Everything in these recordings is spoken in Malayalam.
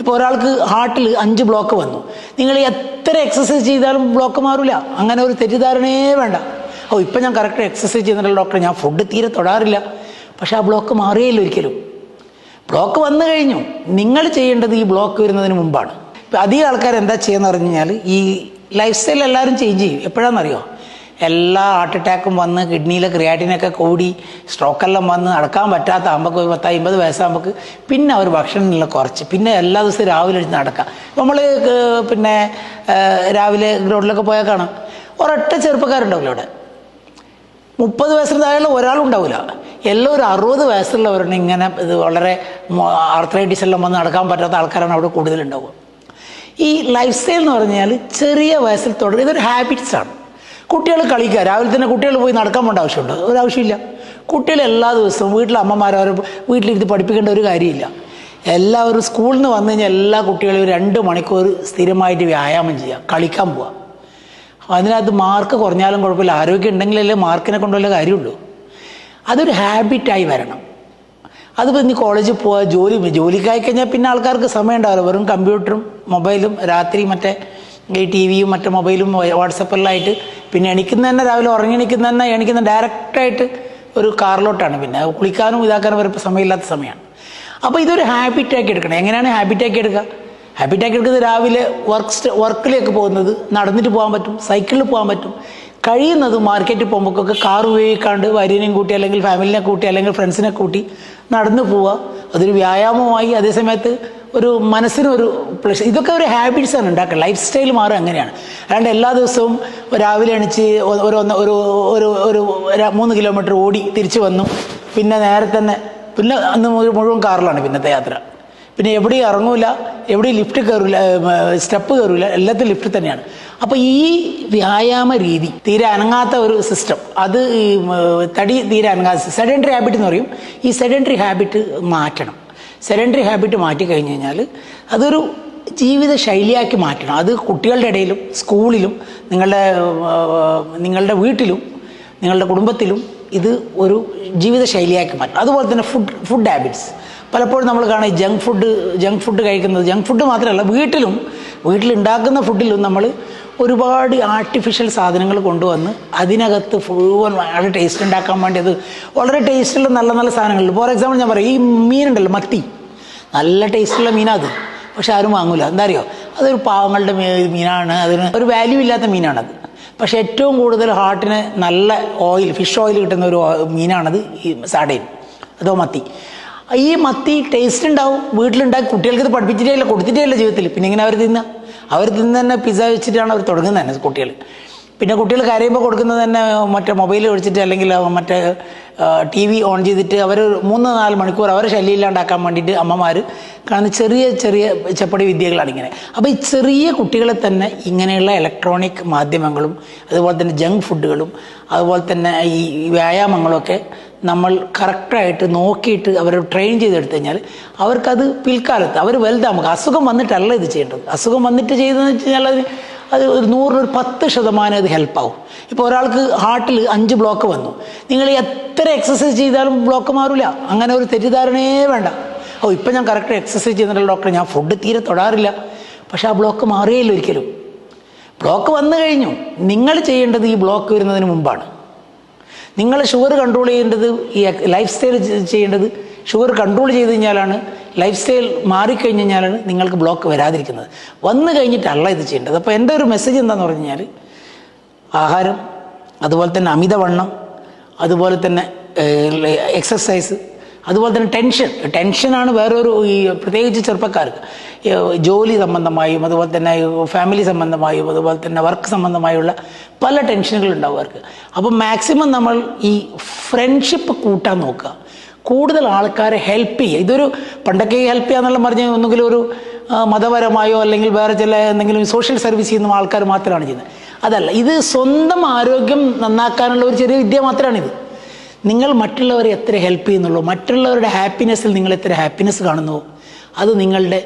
ഇപ്പോൾ ഒരാൾക്ക് ഹാർട്ടിൽ അഞ്ച് ബ്ലോക്ക് വന്നു. നിങ്ങൾ എത്ര എക്സസൈസ് ചെയ്താലും ബ്ലോക്ക് മാറില്ല അങ്ങനെ ഒരു തെറ്റിദ്ധാരണയേ വേണ്ട. ഓ ഇപ്പം ഞാൻ കറക്റ്റ് എക്സസൈസ് ചെയ്യുന്നുണ്ടല്ലോ ഡോക്ടർ ഞാൻ ഫുഡ് തീരെ തൊടാറില്ല. പക്ഷെ ആ ബ്ലോക്ക് മാറിയില്ല ഒരിക്കലും. ബ്ലോക്ക് വന്നു കഴിഞ്ഞു. നിങ്ങൾ ചെയ്യേണ്ടത് ഈ ബ്ലോക്ക് വരുന്നതിന് മുമ്പാണ്. ഇപ്പം അധികം ആൾക്കാർ എന്താ ചെയ്യുന്ന പറഞ്ഞു കഴിഞ്ഞാൽ ഈ ലൈഫ് സ്റ്റൈൽ എല്ലാവരും ചേഞ്ച് ചെയ്യും. എപ്പോഴാണെന്നറിയോ എല്ലാ ഹാർട്ട് അറ്റാക്കും വന്ന് കിഡ്നിയിലെ ക്രിയാറ്റിനൊക്കെ കൂടി സ്ട്രോക്കെല്ലാം വന്ന് നടക്കാൻ പറ്റാത്ത ആകുമ്പോൾ ഒരു പത്ത് അമ്പത് വയസ്സാകുമ്പോൾ പിന്നെ അവർ ഭക്ഷണമില്ല കുറച്ച്. പിന്നെ എല്ലാ ദിവസവും രാവിലെ എഴുതി നടക്കാം. നമ്മൾ പിന്നെ രാവിലെ ഗ്രൗണ്ടിലൊക്കെ പോയാൽ കാണാം. ഒരൊറ്റ ചെറുപ്പക്കാരുണ്ടാവില്ല അവിടെ. മുപ്പത് വയസ്സിന് താഴെയുള്ള ഒരാളുണ്ടാവില്ല എല്ലാം ഒരു അറുപത് വയസ്സുള്ളവരാണ് ഇങ്ങനെ ഇത് വളരെ ആർത്രൈറ്റിസ് എല്ലാം വന്ന് നടക്കാൻ പറ്റാത്ത ആൾക്കാരാണ് അവിടെ കൂടുതലുണ്ടാവുക. ഈ ലൈഫ് സ്റ്റൈൽ എന്ന് പറഞ്ഞാൽ ചെറിയ വയസ്സിൽ തുടങ്ങി ഇതൊരു ഹാബിറ്റ്സ് ആണ്. കുട്ടികൾ കളിക്കുക. രാവിലെ തന്നെ കുട്ടികൾ പോയി നടക്കാൻ പോകേണ്ട ആവശ്യമുണ്ടോ. ഒരാവശ്യമില്ല കുട്ടികൾ എല്ലാ ദിവസവും വീട്ടിലെ അമ്മമാർ വീട്ടിലിരുത്തി പഠിപ്പിക്കേണ്ട ഒരു കാര്യമില്ല. എല്ലാവരും സ്കൂളിൽ നിന്ന് വന്നു കഴിഞ്ഞാൽ എല്ലാ കുട്ടികളും രണ്ട് മണിക്കൂർ സ്ഥിരമായിട്ട് വ്യായാമം ചെയ്യുക. കളിക്കാൻ പോവുക. അതിനകത്ത് മാർക്ക് കുറഞ്ഞാലും കുഴപ്പമില്ല. ആരോഗ്യം ഉണ്ടെങ്കിലല്ലേ മാർക്കിനെ കൊണ്ടുള്ള കാര്യമുള്ളൂ. അതൊരു ഹാബിറ്റായി വരണം. അതിപ്പോൾ ഇനി കോളേജിൽ പോവുക ജോലി ജോലിക്കായി കഴിഞ്ഞാൽ പിന്നെ ആൾക്കാർക്ക് സമയം ഉണ്ടാവില്ല. വെറും കമ്പ്യൂട്ടറും മൊബൈലും രാത്രി മറ്റേ ഈ ടി വിയും മറ്റേ മൊബൈലും വാട്സപ്പെല്ലായിട്ട് പിന്നെ എണിക്കുന്ന തന്നെ രാവിലെ ഉറങ്ങി എണിക്കുന്ന തന്നെ എണിക്കുന്ന ഡയറക്റ്റായിട്ട് ഒരു കാറിലോട്ടാണ്. പിന്നെ കുളിക്കാനും ഇതാക്കാനും വരെ സമയമില്ലാത്ത സമയമാണ്. അപ്പോൾ ഇതൊരു ഹാബിറ്റാക്കി എടുക്കണം. എങ്ങനെയാണ് ഹാബിറ്റാക്കി എടുക്കുക? ഹാബിറ്റാക്കി എടുക്കുന്നത് രാവിലെ വർക്ക് വർക്കിലേക്ക് പോകുന്നത് നടന്നിട്ട് പോകാൻ പറ്റും സൈക്കിളിൽ പോകാൻ പറ്റും. കഴിയുന്നത് മാർക്കറ്റിൽ പോകുമ്പോഴൊക്കെ കാർ ഉപയോഗിക്കാണ്ട് ഭാര്യനെയും കൂട്ടി അല്ലെങ്കിൽ ഫാമിലിനെ കൂട്ടി അല്ലെങ്കിൽ ഫ്രണ്ട്സിനെ കൂട്ടി നടന്നു പോവുക. അതൊരു വ്യായാമമായി. അതേസമയത്ത് ഒരു മനസ്സിനൊരു പ്ലഷർ ഇതൊക്കെ ഒരു ഹാബിറ്റ്സാണ് ഉണ്ടാക്കുക. ലൈഫ് സ്റ്റൈൽ മാറും അങ്ങനെയാണ്. അല്ലാണ്ട് എല്ലാ ദിവസവും രാവിലെ എണിച്ച് ഒരു ഒന്ന് ഒരു ഒരു ഒരു മൂന്ന് കിലോമീറ്റർ ഓടി തിരിച്ചു വന്നു. പിന്നെ നേരെ തന്നെ പിന്നെ അന്ന് മുഴുവൻ കാറിലാണ് പിന്നത്തെ യാത്ര. പിന്നെ എവിടെയും ഇറങ്ങൂല എവിടെയും ലിഫ്റ്റ് കയറില്ല സ്റ്റെപ്പ് കയറില്ല എല്ലാത്തിലും ലിഫ്റ്റ് തന്നെയാണ്. അപ്പോൾ ഈ വ്യായാമ രീതി തീരെ അനങ്ങാത്ത ഒരു സിസ്റ്റം അത് തടി തീരെ അനങ്ങാത്ത സെഡൻഡറി ഹാബിറ്റ് എന്ന് പറയും. ഈ സെഡൻഡറി ഹാബിറ്റ് മാറ്റണം. സെഡൻഡറി ഹാബിറ്റ് മാറ്റി കഴിഞ്ഞ് കഴിഞ്ഞാൽ അതൊരു ജീവിത ശൈലിയാക്കി മാറ്റണം. അത് കുട്ടികളുടെ ഇടയിലും സ്കൂളിലും നിങ്ങളുടെ നിങ്ങളുടെ വീട്ടിലും നിങ്ങളുടെ കുടുംബത്തിലും ഇത് ഒരു ജീവിതശൈലിയാക്കി മാറ്റും. അതുപോലെ തന്നെ ഫുഡ് ഫുഡ് ഹാബിറ്റ്സ് പലപ്പോഴും നമ്മൾ കാണാം ജങ്ക് ഫുഡ് ജങ്ക് ഫുഡ് കഴിക്കുന്നത്. ജങ്ക് ഫുഡ് മാത്രമല്ല വീട്ടിലും വീട്ടിലുണ്ടാക്കുന്ന ഫുഡിലും നമ്മൾ ഒരുപാട് ആർട്ടിഫിഷ്യൽ സാധനങ്ങൾ കൊണ്ടുവന്ന് അതിനകത്ത് മുഴുവൻ വളരെ ടേസ്റ്റ് ഉണ്ടാക്കാൻ വേണ്ടി അത് വളരെ ടേസ്റ്റുള്ള നല്ല നല്ല സാധനങ്ങളുണ്ട്. ഫോർ എക്സാമ്പിൾ ഞാൻ പറയാം ഈ മീനുണ്ടല്ലോ മത്തി. നല്ല ടേസ്റ്റുള്ള മീനാ അത്. പക്ഷെ ആരും വാങ്ങൂല. എന്താ അറിയോ? അതൊരു പാവങ്ങളുടെ മീനാണ്. അതിന് ഒരു വാല്യൂ ഇല്ലാത്ത മീനാണത്. പക്ഷെ ഏറ്റവും കൂടുതൽ ഹാർട്ടിന് നല്ല ഓയിൽ ഫിഷ് ഓയിൽ കിട്ടുന്ന ഒരു മീനാണത് ഈ സാഡേൻ അതോ മത്തി. ഈ മത്തി ടേസ്റ്റ് ഉണ്ടാവും. വീട്ടിലുണ്ടാക്കി കുട്ടികൾക്ക് ഇത് പഠിപ്പിച്ചിട്ടേ ഇല്ല കൊടുത്തിട്ടേ ഇല്ല ജീവിതത്തിൽ. പിന്നെ ഇങ്ങനെ അവർ തിന്ന? അവർ തിന്ന് തന്നെ പിസ്സ വെച്ചിട്ടാണ് അവർ തുടങ്ങുന്നത് തന്നെ കുട്ടികൾ. പിന്നെ കുട്ടികൾ കരയുമ്പോൾ കൊടുക്കുന്നത് തന്നെ മറ്റേ മൊബൈൽ ഒഴിച്ചിട്ട് അല്ലെങ്കിൽ മറ്റേ ടി വി ഓൺ ചെയ്തിട്ട് അവർ മൂന്ന് നാല് മണിക്കൂർ അവരെ ശല്യം ഇല്ലാണ്ടാക്കാൻ വേണ്ടിയിട്ട് അമ്മമാർ കാണുന്ന ചെറിയ ചെറിയ ചെപ്പടി വിദ്യകളാണ് ഇങ്ങനെ. അപ്പോൾ ഈ ചെറിയ കുട്ടികളെ തന്നെ ഇങ്ങനെയുള്ള ഇലക്ട്രോണിക് മാധ്യമങ്ങളും അതുപോലെ തന്നെ ജങ്ക് ഫുഡുകളും അതുപോലെ തന്നെ ഈ വ്യായാമങ്ങളൊക്കെ നമ്മൾ കറക്റ്റായിട്ട് നോക്കിയിട്ട് അവർ ട്രെയിൻ ചെയ്തെടുത്തു കഴിഞ്ഞാൽ അവർക്കത് പിൽക്കാലത്ത് അവർ വലുതാകുമ്പോൾ അസുഖം വന്നിട്ടല്ല ഇത് ചെയ്യേണ്ടത്. അസുഖം വന്നിട്ട് ചെയ്തതെന്ന് വെച്ച് കഴിഞ്ഞാൽ അത് ഒരു നൂറിനൊരു പത്ത് ശതമാനം അത് ഹെൽപ്പാവും ഇപ്പോൾ ഒരാൾക്ക് ഹാർട്ടിൽ അഞ്ച് ബ്ലോക്ക് വന്നു. നിങ്ങൾ എത്ര എക്സസൈസ് ചെയ്താലും ബ്ലോക്ക് മാറില്ല അങ്ങനെ ഒരു തെറ്റിദ്ധാരണയേ വേണ്ട. ഓ ഇപ്പം ഞാൻ കറക്റ്റ് എക്സസൈസ് ചെയ്യുന്നുണ്ടല്ലോ ഡോക്ടർ ഞാൻ ഫുഡ് തീരെ തൊടാറില്ല. പക്ഷെ ആ ബ്ലോക്ക് മാറിയില്ല ഒരിക്കലും. ബ്ലോക്ക് വന്നു കഴിഞ്ഞു. നിങ്ങൾ ചെയ്യേണ്ടത് ഈ ബ്ലോക്ക് വരുന്നതിന് മുമ്പാണ്. നിങ്ങൾ ഷുഗർ കൺട്രോൾ ചെയ്യേണ്ടത് ഈ ലൈഫ് സ്റ്റൈൽ ചെയ്യേണ്ടത് ഷുഗർ കൺട്രോൾ ചെയ്ത് കഴിഞ്ഞാലാണ് ലൈഫ് സ്റ്റൈൽ മാറിക്കഴിഞ്ഞ് കഴിഞ്ഞാലാണ് നിങ്ങൾക്ക് ബ്ലോക്ക് വരാതിരിക്കുന്നത്. വന്നു കഴിഞ്ഞിട്ടല്ല ഇത് ചെയ്യേണ്ടത്. അപ്പോൾ എന്റെ ഒരു മെസ്സേജ് എന്താണെന്ന് പറഞ്ഞു കഴിഞ്ഞാൽ ആഹാരം അതുപോലെ തന്നെ അമിതവണ്ണം അതുപോലെ തന്നെ എക്സസൈസ് അതുപോലെ തന്നെ ടെൻഷൻ ടെൻഷനാണ് വേറൊരു ഈ പ്രത്യേകിച്ച് ചെറുപ്പക്കാർക്ക്. ജോലി സംബന്ധമായും അതുപോലെ തന്നെ ഫാമിലി സംബന്ധമായും അതുപോലെ തന്നെ വർക്ക് സംബന്ധമായുള്ള പല ടെൻഷനുകൾ ഉണ്ടാവും അവർക്ക്. അപ്പോൾ മാക്സിമം നമ്മൾ ഈ ഫ്രണ്ട്ഷിപ്പ് കൂട്ടാൻ നോക്കുക. കൂടുതൽ ആൾക്കാരെ ഹെൽപ്പ് ചെയ്യുക. ഇതൊരു പണ്ടൊക്കെ ഹെൽപ്പ് ചെയ്യുക എന്നുള്ള പറഞ്ഞാൽ ഒന്നുകിലും ഒരു മതപരമായോ അല്ലെങ്കിൽ വേറെ ചില എന്തെങ്കിലും സോഷ്യൽ സർവീസ് ചെയ്യുന്ന ആൾക്കാർ മാത്രമാണ് ചെയ്യുന്നത്. അതല്ല ഇത് സ്വന്തം ആരോഗ്യം നന്നാക്കാനുള്ള ഒരു ചെറിയ വിദ്യ മാത്രമാണിത്. നിങ്ങൾ മറ്റുള്ളവരെ എത്ര ഹെൽപ്പ് ചെയ്യുന്നുള്ളൂ മറ്റുള്ളവരുടെ ഹാപ്പിനെസ്സിൽ നിങ്ങൾ എത്ര ഹാപ്പിനെസ് കാണുന്നുവോ അത് നിങ്ങളുടെ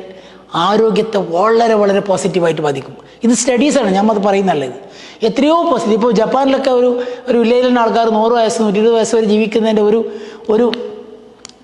ആരോഗ്യത്തെ വളരെ വളരെ പോസിറ്റീവായിട്ട് ബാധിക്കും. ഇത് സ്റ്റഡീസാണ് ഞാൻ അത് പറയുന്നതല്ല ഇത്. എത്രയോ പോസിറ്റീവ് ഇപ്പോൾ ജപ്പാനിലൊക്കെ ഒരു ഒരു വില്ലേജിലുള്ള ആൾക്കാർ നൂറ് വയസ്സ് നൂറ്റി ഇരുപത് വയസ്സ് വരെ ജീവിക്കുന്നതിന്റെ ഒരു ഒരു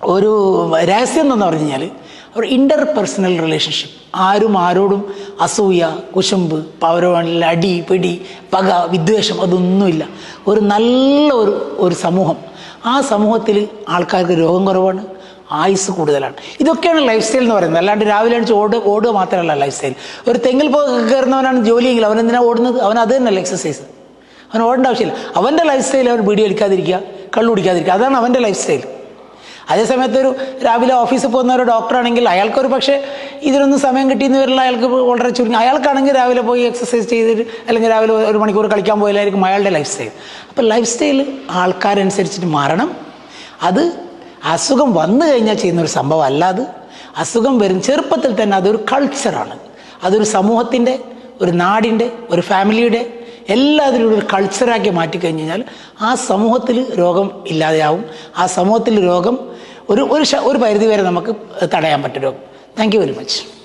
ഒരു രഹസ്യം എന്ന് പറഞ്ഞു കഴിഞ്ഞാൽ ഒരു ഇന്റർ പേഴ്സണൽ റിലേഷൻഷിപ്പ് ആരും ആരോടും അസൂയ കുശുമ്പ് പൗരവാണിൽ അടി പിടി പക വിദ്വേഷം അതൊന്നുമില്ല. ഒരു നല്ല ഒരു ഒരു സമൂഹം. ആ സമൂഹത്തിൽ ആൾക്കാർക്ക് രോഗം കുറവാണ് ആയുസ് കൂടുതലാണ്. ഇതൊക്കെയാണ് ലൈഫ് സ്റ്റൈൽ എന്ന് പറയുന്നത്. അല്ലാണ്ട് രാവിലെ അടിച്ച് ഓട് ഓടുക മാത്രമല്ല ലൈഫ് സ്റ്റൈൽ ഒരു തെങ്ങിൽ പോയി കയറുന്നവനാണ് ജോലിയെങ്കിൽ അവൻ എന്തിനാണ് ഓടുന്നത്? അവൻ അത് തന്നെയല്ല എക്സസൈസ് അവൻ ഓടേണ്ട ആവശ്യമില്ല. അവന്റെ ലൈഫ് സ്റ്റൈൽ അവൻ വീഡിയോ അടിക്കാതിരിക്കുക കള്ളു കുടിക്കാതിരിക്കുക. അതാണ് അവന്റെ ലൈഫ് സ്റ്റൈൽ അതേസമയത്ത് ഒരു രാവിലെ ഓഫീസിൽ പോകുന്ന ഒരു ഡോക്ടറാണെങ്കിൽ അയാൾക്കൊരു പക്ഷേ ഇതിനൊന്നും സമയം കിട്ടിയെന്ന് വരില്ല. അയാൾക്ക് വളരെ ചുരുങ്ങി. അയാൾക്കാണെങ്കിൽ രാവിലെ പോയി എക്സസൈസ് ചെയ്തിട്ട് അല്ലെങ്കിൽ രാവിലെ ഒരു മണിക്കൂർ കളിക്കാൻ പോയാലായിരിക്കും അയാളുടെ ലൈഫ് സ്റ്റൈൽ അപ്പോൾ ലൈഫ് സ്റ്റൈൽ ആൾക്കാരനുസരിച്ചിട്ട് മാറണം. അത് അസുഖം വന്നു കഴിഞ്ഞാൽ ചെയ്യുന്ന ഒരു സംഭവം അല്ലാതെ അസുഖം വരും ചെറുപ്പത്തിൽ തന്നെ അതൊരു കൾച്ചറാണ് അതൊരു സമൂഹത്തിന്റെ ഒരു നാടിന്റെ ഒരു ഫാമിലിയുടെ എല്ലാത്തിലും ഒരു കൾച്ചറാക്കി മാറ്റിക്കഴിഞ്ഞ് കഴിഞ്ഞാൽ ആ സമൂഹത്തിൽ രോഗം ഇല്ലാതെയാവും. ആ സമൂഹത്തിൽ രോഗം ഒരു ഒരു പരിധി വരെ നമുക്ക് തടയാൻ പറ്റും രോഗം. Thank you very much